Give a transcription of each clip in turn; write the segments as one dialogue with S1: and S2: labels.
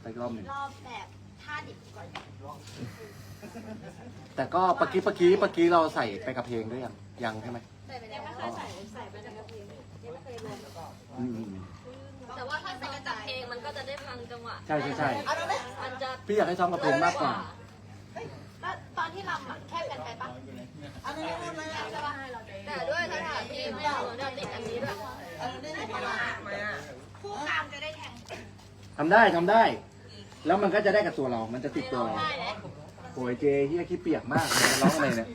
S1: ไปอีกรอบหนึ่ง
S2: รอบแบบท่าดิบก่อน
S1: แต่ก็ปะกี้ปะกี้ปะกี้เราใส่ไปกับเพลงด้วยยังยังใช่ไหม
S2: ใส่ไปแล้วใส่ใส่ไปในกระเพงยังไม่เคยลง
S1: อืมอืม
S3: แต่ว่าถ้าใส่กระจับเพลงมันก็จะได้ฟังจังหวะ
S1: ใช่ใช่ใช่
S3: มันจะ
S1: พี่อยากให้ซ้อมกับเพลงมากกว่า
S2: แล้วตอนที่รำอะแค่กันไปปะอันนี้ไม่ไม่ใช่ปะ
S3: แต่ด้วยสถานที่ไม่เอาเราติดอันนี้ด้วย
S2: คู่กลางจะได้แทง
S1: ทำได้ทำได้ แล้วมันก็จะได้กับตัวเรา มันจะติดตัวเราโอ้ยเจเฮียขี้เปียกมากมันจะร้องอะไรเนี่ย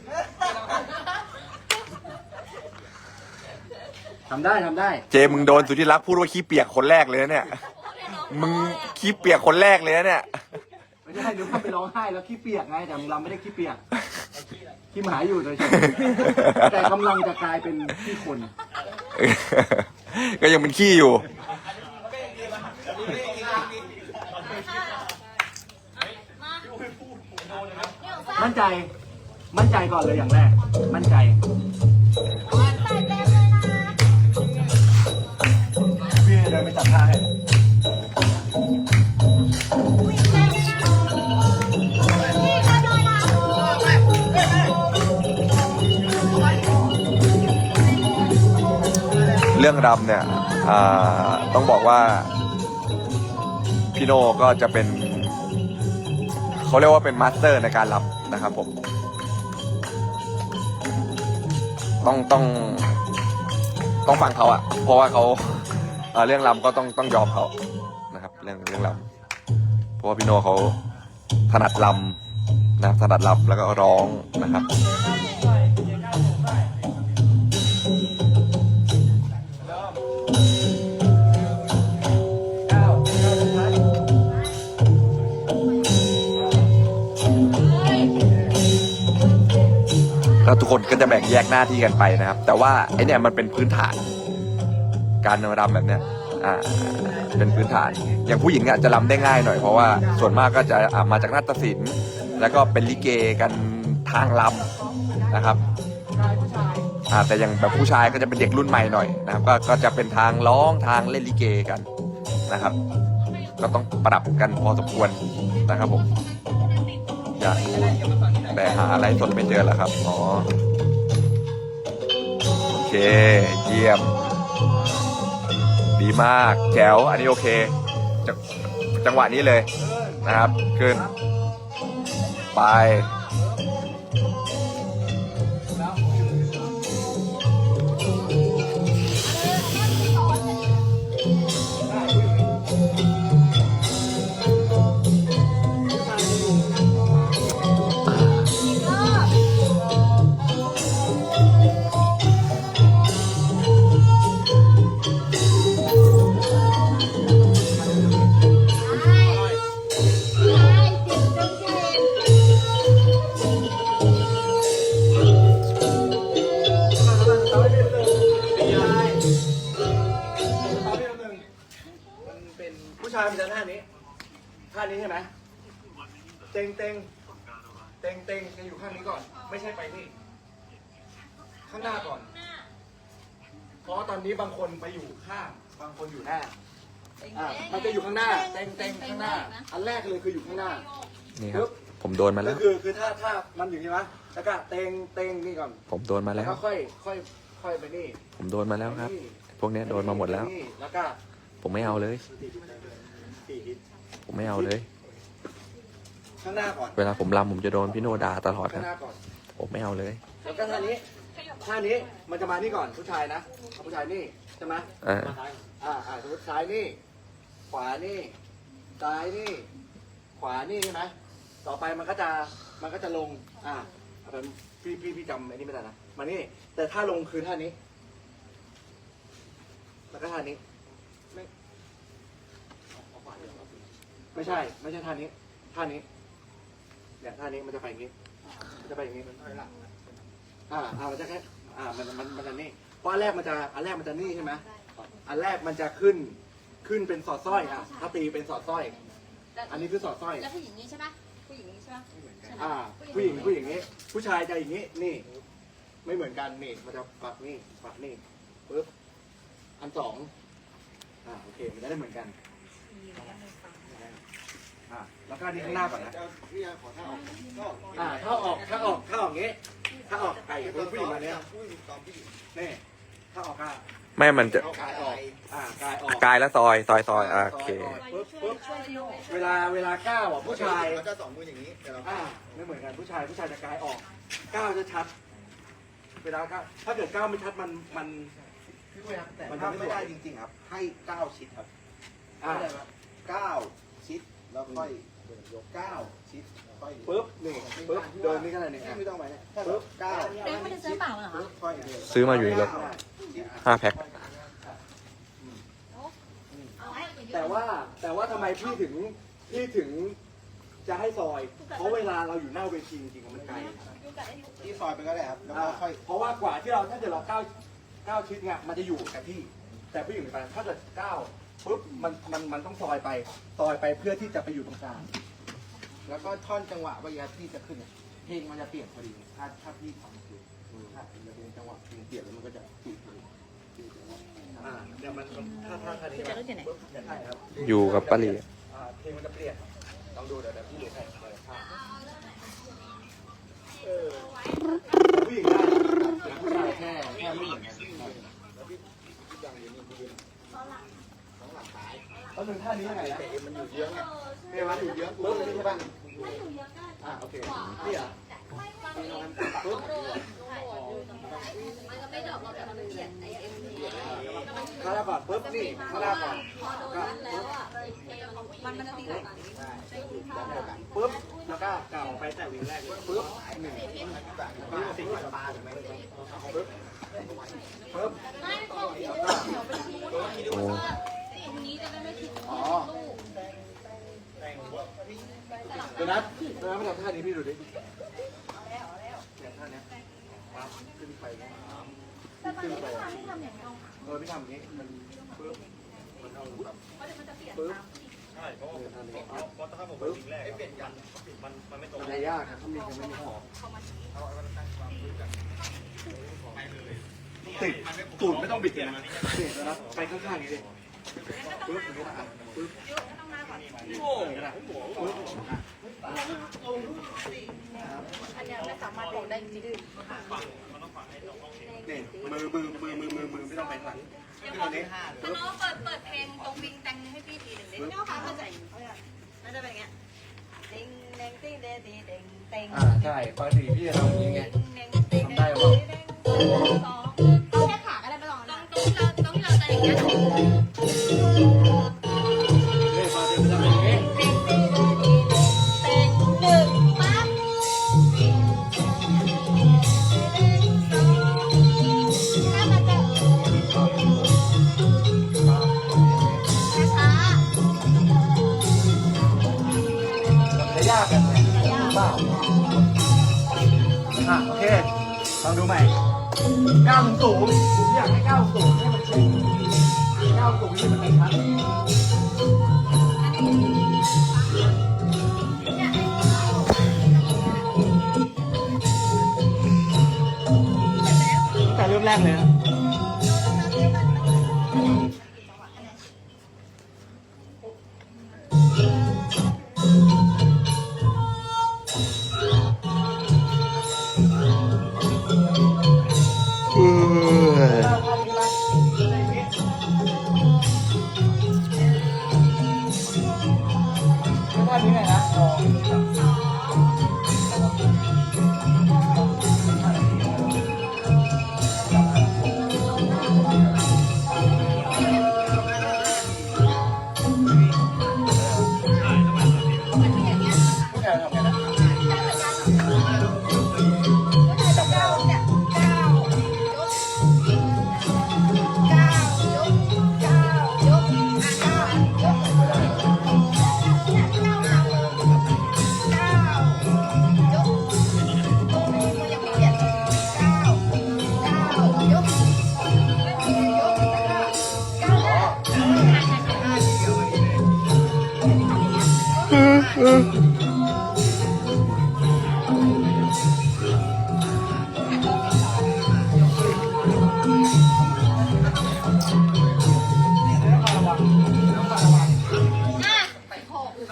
S1: ทำได้ทำได้
S4: เจมึงโดนสุธิรักษ์พูดว่าขี้เปียกคนแรกเลยนะเนี่ย มึงขี้เปียกคนแรกเลยนะเนี่ย
S1: ไม่ใช่เดี๋ยวพ่อไปร้องไห้แล้วขี้เปียกไง แต่มึงรำไม่ได้ขี้เปียกขี้หมาอยู่เฉยๆแต่กำลังจะกลายเป็นขี้คน
S4: ก็ยังเป็นขี้อยู่
S1: มั่นใจ มั่นใจก่อนเลยอย่างแรก มั่นใจ พี่เดินไปจับท่าให้
S4: เรื่องรำเนี่ยอ่าต้องบอกว่าพี่โน่ก็จะเป็น เขาเรียกว่าเป็นมาสเตอร์ในการรับนะครับผม ต้องต้องต้องฟังเขาอะเพราะว่าเขาเรื่องรำก็ต้องต้องยอมเขานะครับ เรื่องเรื่องรำเพราะว่าพี่โนเขาถนัดรำนะครับถนัดรำแล้วก็ร้องนะครับ แล้วทุกคนก็จะแบ่งแยกหน้าที่กันไปนะครับ แต่ว่าไอเนี่ยมันเป็นพื้นฐาน การรำแบบเนี้ยอ่าเป็นพื้นฐาน อย่างผู้หญิงเนี่ยจะรำได้ง่ายหน่อยเพราะว่าส่วนมากก็จะอ่ามาจากนาฏศิลป์ แล้วก็เป็นลิเกกันทางรำนะครับอ่าแต่อย่างแบบผู้ชายก็จะเป็นเด็กรุ่นใหม่หน่อยนะครับก็ก็จะเป็นทางร้องทางเล่นลิเกกันนะครับ ก็ต้องปรับกันพอสมควรนะครับผม จากูแต่หาอะไรสดไม่เจอแล้วครับอ๋อโอเค เยี่ยม ดีมากแจ๋วอันนี้โอเคจจังหวะนี้เลยนะครับ ขึ้น ไป
S1: หน้าก่อน เพราะตอนนี้บางคนไปอยู่ข้าง บางคนอยู่หน้าอ่ามันจะอยู่ข้างหน้า เต็งเต็งข้างหน้า อันแรกเลยคืออยู่ข้างหน้า
S4: นี่ครับ ผมโดนมาแล้
S1: ก็
S4: ว
S1: คือคือถ้าถ้ามันอยู่ที่ไหมแล้วก็เต็งเต็งนี่ก่อน
S4: ผมโดนมา
S1: แล้
S4: แล้ว ว
S1: ก็ค่อยค่อยค่อยไปนี่
S4: ผมโดนมาแล้วครับ
S1: นี่
S4: พวกเนี้ยโดนมาหมดแล้ว
S1: นี่แล้วก็
S4: ผมไม่เอาเลย
S1: สี่ฮิต
S4: ผมไม่เอาเลย
S1: ข้างหน้าก่อน
S4: เวลาผมรำผมจะโดนพี่โนด่าตลอดค
S1: ข้า
S4: รับ
S1: งหน้าก่อน
S4: ผมไม่เอาเลย
S1: แล้วก็ท่านี้ ท่านี้มันจะมานี่ก่อนผู้ชายนะเอาผู้ชายนี่ใช่ไหม
S4: อ่า
S1: อ่าอ่าสมมติซ้ายนี่ ขวานี่ซ้ายนี่ ขวานี่ใช่ไหมต่อไปมันก็จะมันก็จะลง อ่าเอาเป็นพี่พี่พี่จำไอ้นี่ไม่ได้นะมานี่ แต่ถ้าลงคือท่านี้ แล้วก็ท่านี้ ไม่ไม่ใช่ ไม่ใช่ท่านี้ ท่านี้เนี่ยท่านี้มันจะไปอย่างนี้ มันจะไปอย่างนี้มันอ่าอ่ามันจะแค่อ่ามันมันมันจะนี่เพราะอันแรกมันจะอันแรกมันจะนี่ใช่ไหมอันแรกมันจะขึ้นขึ้นเป็นสอดสร้อยอะถ้าตีเป็นสอดสร้อย อันนี้คือสอดสร้อย
S3: แล้วผู้หญิงนี้ใช่ปะผู้หญิงนี้ใช่ปะ
S1: อ่า ผู้หญิงผู้หญิงนี้ ผู้ชายจะอย่างนี้นี่ ไม่เหมือนกันนี่มันจะปักนี่ปักนี่ปึ๊บอันสองอ่าโอเคมันจะได้เหมือนกันแล้วก็อันนี้ข้างหน้าก่อนนะอ่าถ้าออกถ้าออกถ้าออกงี้ ถ้าออกไก่ผู้หญิงมาเนี้ยนี่ถ้าออกก็
S4: ไม่มันจะ
S1: กายออกอ่ากายออก
S4: กายและซอยซอยซอยอะโอเค
S1: ปึ๊บปึ๊บเวลาเวลาก้าวอะผู้ชาย
S5: เขาจะสองมืออย่างนี้เดี๋ยวเรา
S1: อ่าไม่เหมือนกันผู้ชายผู้ชายจะกายออกก้าวจะชัด เวลาก้าวถ้าเกิดก้าวไม่ชัดมันมัน
S5: แต่
S1: มัน
S5: ถ้า
S1: ทำไม่
S5: ไม่
S1: ได้
S5: ได้
S1: จ
S5: จ
S1: ริง
S5: ริงๆครับ ให้ก้าวชิดครับ
S1: อ่า
S5: ก้าวชิดแล้วค่อย ยกก้าวชิดค่อย
S1: ปึ๊บนี่ปึ๊บเดินนี่ก็ได้นี่
S5: ไม่ต้องไปเนี่ยถ้าเราก้าว
S2: เด็กไม่ได้ซื้อเปล่าเหรอคะ
S5: ค่อย
S4: ซื้อมาอยู่ในรถห้าแพ็ค
S1: แต่ว่าแต่ว่าทำไมพี่ถึงพี่ถึงจะให้ซอย เพราะเวลาเราอยู่หน้าเวทีจริงๆมันไกล
S5: ที่ซอยไปก็ได้ครับแล้ว
S1: อ่า
S5: ก็ค่อย
S1: เพราะว่ากว่าที่เราถ้าเกิดเราก้าวก้าวชิดเนี่ยมันจะอยู่กับที่ แต่ผู้หญิงไปถ้าเกิดก้าว ปุ๊บมันมันมันต้องซอยไปซอยไปเพื่อที่จะไปอยู่ตรงกลาง
S5: แล้วก็ท่อนจังหวะว่าอย่างที่จะขึ้นเนี่ยเพลงมันจะเปลี่ยนพอดีถ้าถ้าพี่ทำคือถ้าเป็นจะเป็นจังหวะเพลงเปลี่ยนแล้วมันก็จะติดเลย
S1: อ่าเดี๋ยวมันถ้าถ้าถ้านี้ปุ๊บใช่ครับ
S4: อยู่กับป้าลี
S1: อ่าเพลงมันจะเปลี่ยนลองดูเดี๋ยวเดี๋ยวพี่ดูให้เปิดภาพเออผู้หญิงได้แต่ผู้ชายแค่แค่ไม่เหมือนกันแล้วถึง ท่านี้ยังไงนะ
S5: มันอยู่เยอะไง
S1: เนี่ยมันอยู่เยอะปุ๊บนี่ใช่ป่ะอ่าโอเคนี่เหรอปุ๊บ
S3: มันก็ไม่ดอกเราแต่มันเกลียดไอ้เอ็มพี
S1: ข้างหน้าก่อนปุ๊บนี่ข้างหน้าก่อน
S3: พอโดนนั้นแล้วอะมันมันจะตีกัน
S1: ปุ๊บแล้วก็กล่าวไปแต่วินแรกปุ๊บหนึ่งปุ๊บสี่ปลาถูกไหมปุ๊บปุ๊บ
S3: ไม่พอเดี๋ยว
S4: โอ้
S3: ตรงนี้จะได้ไม่ผิด
S1: อ๋อ เดี๋ยวนะเดี๋ยวนะมาทำท่านี้พี่ดูดิเนี่ยท่านี้ปั๊บขึ้นไปนะขึ้นไปเออพี่ทำอย่างนี้มันปุ๊บมันเอาแบบปุ๊บใช่เพราะว่าถ้าผมไปแรกเปลี่ยนกันมันมันไม่ตรงมันยากครับถ้ามียังไม่มีของติดตูดไม่ต้องบิดเลยนะเด็ดแล้วนะไปข้างๆนี้ดิปุ๊บอย่างนี้นะอะปุ๊บโอ้ย นะปุ๊บ
S2: อันเนี้ยไม่สามารถบอกได้จริง
S1: นี่มือมือมือมือมือมือไม่ต้องไปข้างหลังขึ้นตรงนี้
S3: สโน้เปิดเปิดเพลงตรงวิงแตงให้พี่ทีหนึ่งดิเนี่ยค่ะเข้าใจมันจะเป็นอย่างเงี้ยเต็งเต็งเต็งเต็งเต็งเต็งเต็ง
S1: อ่าใช่ปกติพี่จะทำอย่างนี้ไง
S3: เต็งเต็งเต็งเต็งสอง
S2: เอาแค่ขาก็ได้ไม่ต้อง
S3: ตรงตรงที่เราตรงที่เราจะอย่างเงี้ย
S1: นี่
S3: 90ให้
S2: มัน
S1: เป็น90ให้มันเป็น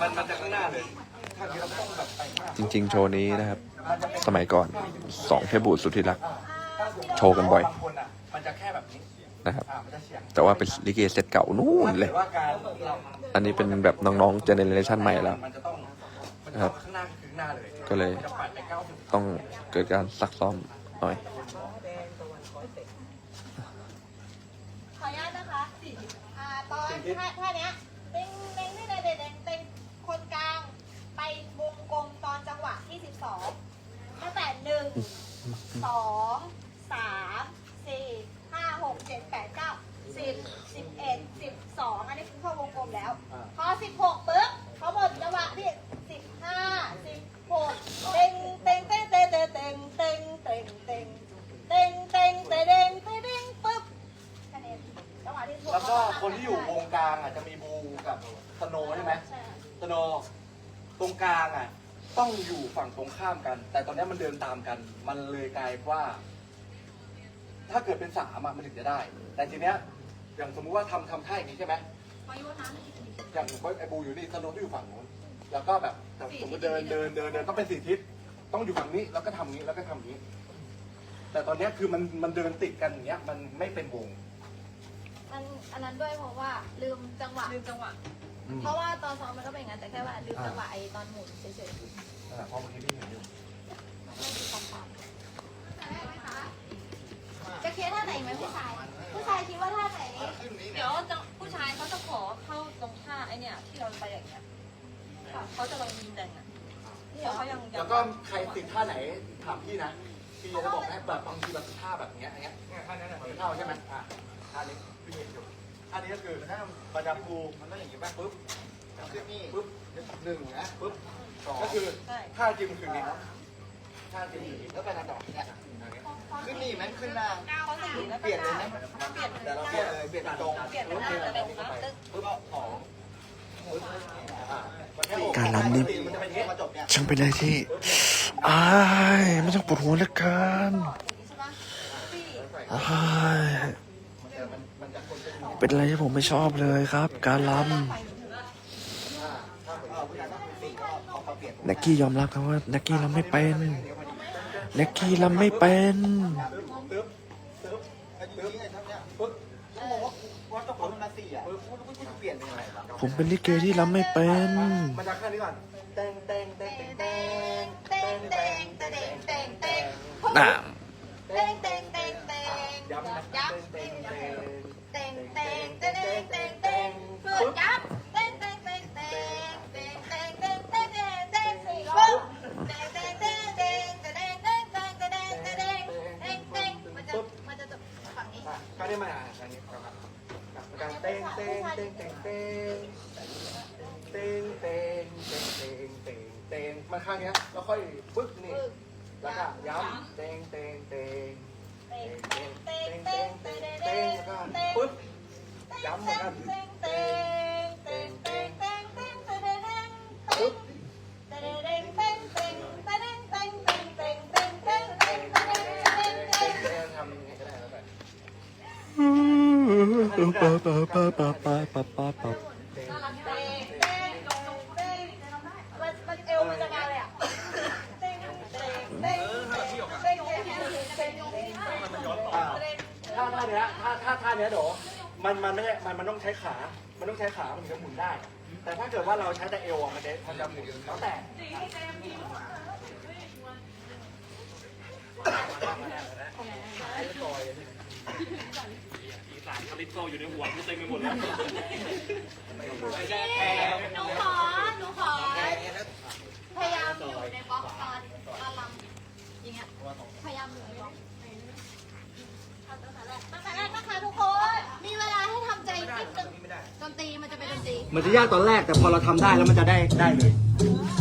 S1: มัน
S2: มัน
S1: จะข้างหน้าเลย
S4: จริง ๆ โชว์นี้นะครับ สมัยก่อนสองเทพบุตรสุดที่รัก โชว์กันบ่อย
S1: นะค
S4: รับ แต่ว่าเป็นลิเกเซตเก่านู่นเลย อันนี้เป็นแบบน้องๆเจเนเรชันใหม่แล้ว
S1: นะ
S4: ครับก็เลยต้องเกิดการซักซ้อมหน่อย
S2: ขออนุญาตนะคะตอนท่าท่าเนี้ยเต็งเต็งเต็งเต็งเต็งเต็งคนกลางไปวงกลมตอนจังหวะที่สิบสองตั้งแต่ หนึ่งสอง
S1: รงข้ามกัน แต่ตอนนี้มันเดินตามกัน มันเลยกลายว่า ถ้าเกิดเป็นสามอะมันถึงจะได้ แต่ทีเนี้ยอย่างสมมุติว่าทำทำท่าอย่างนี้ใช่ไหมอย่างไอ้บูอยู่นี่สโนว์ต้องอยู่ฝั่งนู้นแล้วก็แบบสมมติเดินเดินเดินเดินต้องเป็นสี่ทิศต้องอยู่ฝั่งนี้แล้วก็ทำนี้แล้วก็ทำนี้ แต่ตอนเนี้ยคือมันมันเดินติดกันอย่างเงี้ย มันไม่เป็นวง
S2: อันอันนั้นด้วยเพราะว่าลืมจังหวะ
S3: ลืมจังหวะ
S2: เพราะว่าตอนซ้อมมันก็เป็นอย่างนั้นแต่แค่ว่าลืมจังหวะไอ้ตอนหมุนเฉยๆ
S1: อ่า เพราะเมื่อกี้พี่เห็นอยู่
S2: ไม่มีความต่างจะเคสท่าไหนไหมผู้ชาย ผู้ชายคิดว่าท่าไหน
S3: เดี๋ยวจะผู้ชายเขาจะขอเข้าตรงท่าไอเนี่ยที่เราไปอย่างเงี้ยค่ะเขาจะลองยิงแดงอะเดี๋ยวเขายังยัง
S1: แล้วก็ใครติดท่าไหนถามพี่นะ พี่จะบอกให้แบบบางทีแบบท่าแบบเนี้ยอย่างเงี้ยเนี่ยท่านี้เนี่ยมันเข้าใช่ไหมอะท่านี้พี่เห็นอยู่ท่านี้ก็คือถ้ามันจะปูมันต้องอย่างงี้ป่ะปุ๊บขึ้นนี่ปุ๊บหนึ่งนะปุ๊บ สองก็คือท่าจริงคือนี้ท่าจริงคือนี้แล้วไปทางต่อเนี่ยขึ้นนี่ไหมขึ้นหน้า
S3: เขาจะยิงแล้ว
S1: เปลี่ยนเลยไหม
S3: เปลี่ยน
S1: แต่เราเปลี่ยนเลยเปลี่ยนตรง
S3: เปลี่ยนเป็นหน้าจะเป็นนะตึ๊ก
S1: ปุ๊บสองปุ๊บอะมันแค่
S4: การรำนี่
S1: มันจะเป็นเทปมาจบเนี่ย
S4: ช่างเป็นอะไรที่อ้ายมันช่างปวดหัวเหลือเกิน
S2: ใช่ปะ
S4: อ้ายเป็นอะไรที่ผมไม่ชอบเลยครับ การรำ น็กกี้ยอมรับครับว่าแน็กกี้รำไม่เป็นแน็กกี้รำไม่เป็น
S1: ตึ๊บตึ๊บตึ๊บปึ๊บเขาบอกว่าว่าเจ้าของนาซีอะปึ๊บปึ๊บเปลี่ยนเป็นยังไงวะ
S4: ผมเป็นลิเกที่รำไม่เป็น
S1: มันจะแค่นี้ก่อนเต้งเต้งเต้งเต้ง
S2: เต้งเต้งเต้งเต้งเต้ง
S1: ข้างเนี้ยแล้วค่อยปึ๊กนี่แล้วก็ย้ำเต้งเต้งเต้ง
S2: เต้ง
S1: เต้ง
S2: เต้
S1: เต้
S2: ง
S1: ง
S2: เต้
S1: เต้
S2: ง
S1: ง
S2: เต้
S1: เต้
S2: ง
S1: ง
S2: เต้ง
S1: แล้วก็ปึ๊บย้ำเหมือนกัน
S2: เต้งเต้งเต้งเต้งเต้งเต้งเต้งเต้งเต้ง
S1: ปึ๊บ
S2: เต้งเต้งเต้งเต้งเต้ เนี้ยเดี๋
S1: ยวมันมันไม่ใช่มันมันต้องใช้ขา มันต้องใช้ขา มันถึงจะหมุนได้ แต่ถ้าเกิดว่าเราใช้แต่เอวอะมันจะมันจะหมุนแล้วแต่
S6: สารคาลิปโซอยู่ในหัวกูเต็มไปหมดเลย
S2: หนูขอ หนูขอ พยายามอยู่ในบล็อกตอนตอนลำอย่างเงี้ย พยายามอยู่ในบล็อก ตั้งแต่แรกตั้งแต่แรกนะคะทุกคน มีเวลาให้ทำใจนิดนึงดนตรีมันจะเป็นดนตรี
S1: มันจะยากตอนแรกแต่พอเราทำได้แล้วมันจะได้ได้เลย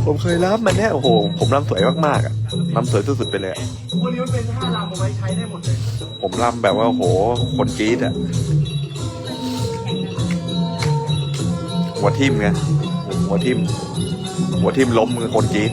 S4: ผมเคยรำมันเนี่ยโอ้โห ผมรำสวยมากๆอะรำสวยสุดๆไปเลยอะ
S1: วันนี้มันเป็นท่ารำเอาไว้ใช้ได้หมดเลย
S4: ผมรำแบบว่าโอ้โห คนกรี๊ดอะหัวทิ่มไงหัวทิ่มหัวทิ่มล้มมือคนกรี๊ด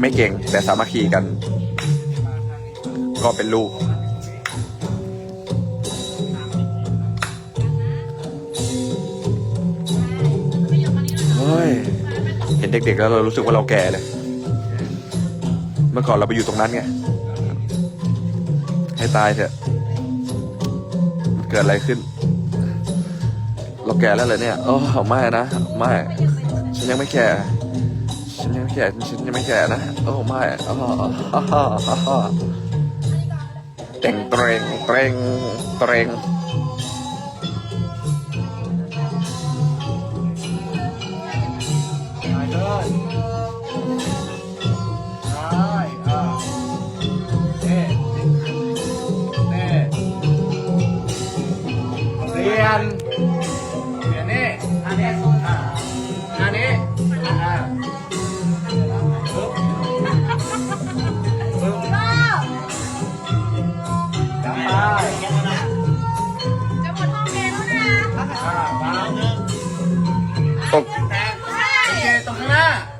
S4: ไม่
S1: เก่
S4: งแต่สามัคคีกัน ก็เป็นลูก เฮ้ย เห็นเด็กๆแล้วเรารู้สึกว่าเราแก่เลย เมื่อก่อนเราไปอยู่ตรงนั้นไง ให้ตายเถอะ เกิดอะไรขึ้น เราแก่แล้วเหรอเนี่ย โอ้ไม่นะ ไม่ ฉันยังไม่แก่ ก่ฉันยังไม่แก่นะโอ้ไม่อ๋อฮ่าฮ่าฮ่าเต่งเตรงเตรงเตรง
S1: ไปเลย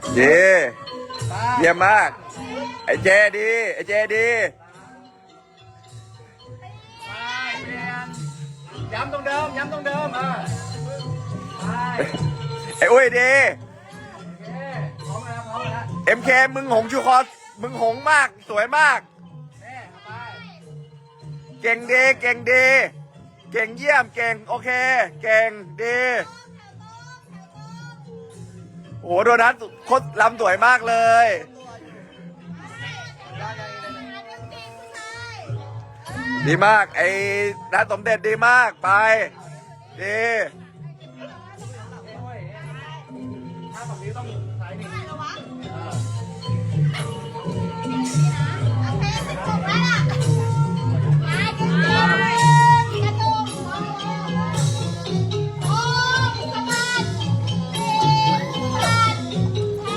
S1: น้า
S2: ดี
S1: ไปเยี่
S4: ยมมาก ไอ้เจดี ไอ้เจดี
S1: ไปเปลี่ยนย้ำตรงเดิม ย้ำตรงเดิม อ่าไป
S4: ไอ้อุ้ยดี
S1: โอเคพร้อมแล้วพร้อมแล้ว
S4: เอ็มเคมึงหงชูคอมึงหงมาก สวยมาก
S1: แม่เข้าไป
S4: เก่งดี เก่งดี เก่งเยี่ยม เก่ง โอเค เก่งดี โอ้โหโดนัทโคตรลำสวยมากเลย ดีมาก ไอ้นัทสมเด็จดีมากไป ดี
S1: ถ้าฝั่งนี้ต้องซ้หนึ่ง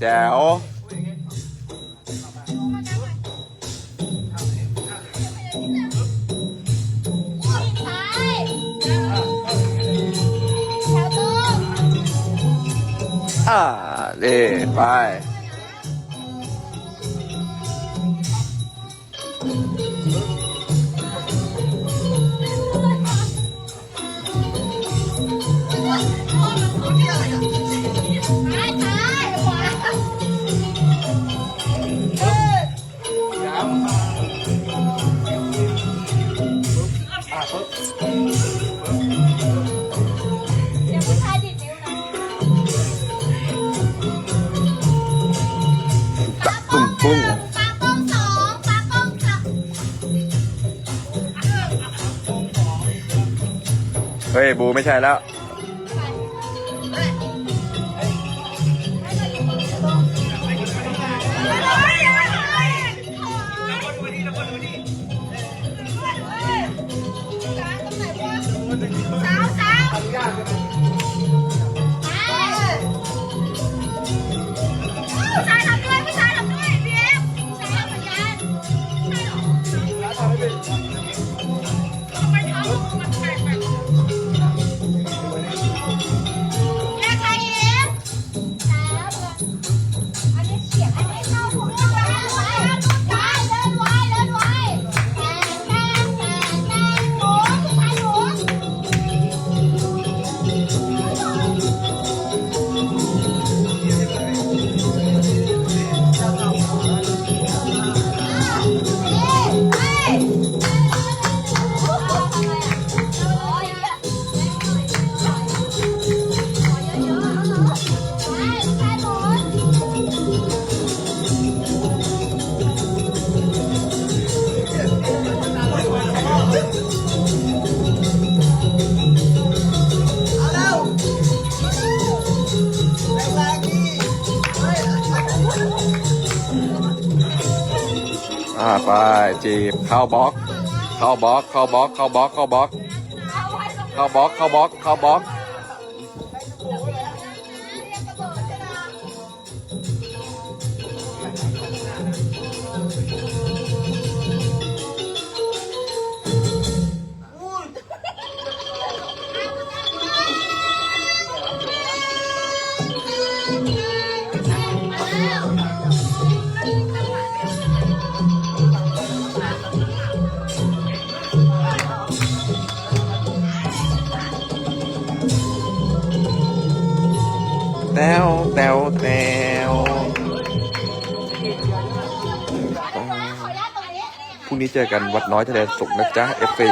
S2: แจ๋
S1: วอ่าเด้ไป 彩了 จีบ
S4: เข้าบล็อก เข้าบล็อก เข้าบล็อก เข้าบล็อก เข้าบล็อก เข้าบล็อก เข้าบล็อก เข้าบล็อกแเจอกันวัดน้อยทะเลสุขนะจ๊ะเอฟซี